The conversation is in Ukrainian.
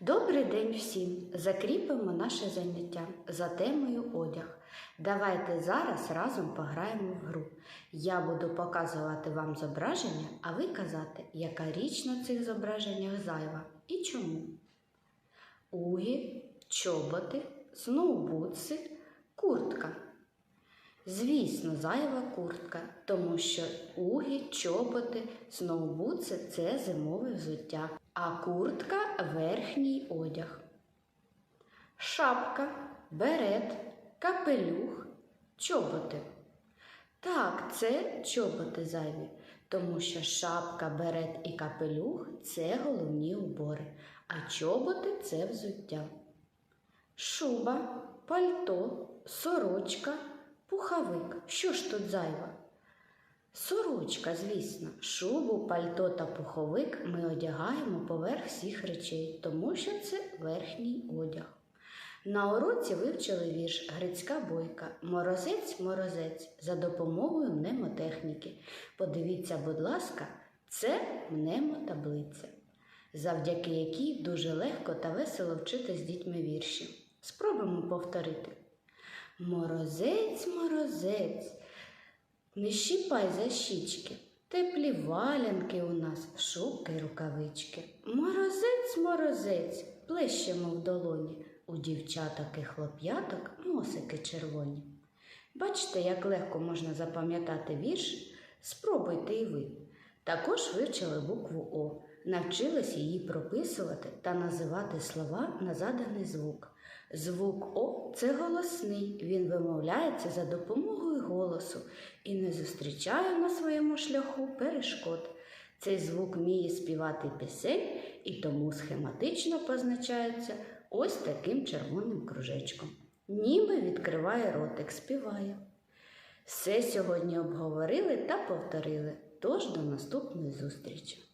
Добрий день всім! Закріпимо наше заняття за темою одяг. Давайте зараз разом пограємо в гру. Я буду показувати вам зображення, а ви казати, яка річ на цих зображеннях зайва і чому. Угі, чоботи, сноубутси, куртка. Звісно, зайва куртка, тому що угі, чоботи, сноубутси це зимове взуття, а куртка верхній одяг. Шапка, берет, капелюх, чоботи. Так, це чоботи зайві, тому що шапка, берет і капелюх це головні убори, а чоботи це взуття. Шуба, пальто, сорочка, пуховик. Що ж тут зайва? Сорочка, звісно, шубу, пальто та пуховик ми одягаємо поверх всіх речей, тому що це верхній одяг. На уроці вивчили вірш Грицька бойка Морозець, морозець за допомогою мнемотехніки. Подивіться, будь ласка, це мнемотаблиця, завдяки якій дуже легко та весело вчити з дітьми вірші. Спробуємо повторити. Морозець, морозець, не щіпай за щічки, теплі валянки у нас, шубки рукавички. Морозець, морозець, плещемо в долоні, у дівчаток і хлоп'яток носики червоні. Бачите, як легко можна запам'ятати вірш? Спробуйте і ви. Також вивчили букву О, навчились її прописувати та називати слова на заданий звук. Звук О це голосний, він вимовляється за допомогою голосу і не зустрічає на своєму шляху перешкод. Цей звук вміє співати пісень і тому схематично позначається ось таким червоним кружечком. Ніби відкриває ротик, співає. Все сьогодні обговорили та повторили. Тож до наступної зустрічі!